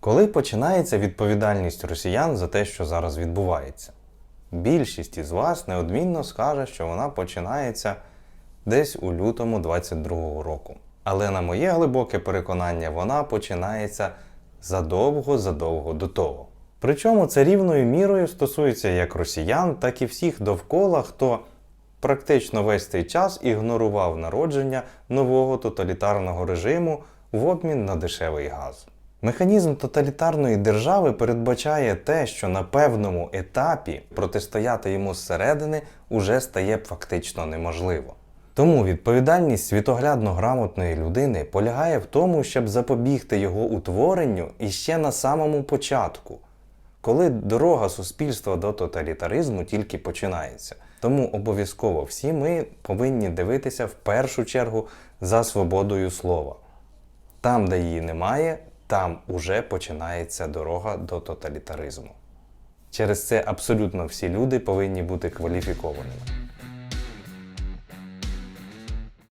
Коли починається відповідальність росіян за те, що зараз відбувається? Більшість із вас неодмінно скаже, що вона починається десь у лютому 22-го року. Але на моє глибоке переконання, вона починається задовго-задовго до того. Причому це рівною мірою стосується як росіян, так і всіх довкола, хто практично весь цей час ігнорував народження нового тоталітарного режиму в обмін на дешевий газ. Механізм тоталітарної держави передбачає те, що на певному етапі протистояти йому зсередини уже стає фактично неможливо. Тому відповідальність світоглядно грамотної людини полягає в тому, щоб запобігти його утворенню іще на самому початку, коли дорога суспільства до тоталітаризму тільки починається. Тому обов'язково всі ми повинні дивитися в першу чергу за свободою слова. Там, де її немає, там уже починається дорога до тоталітаризму. Через це абсолютно всі люди повинні бути кваліфікованими.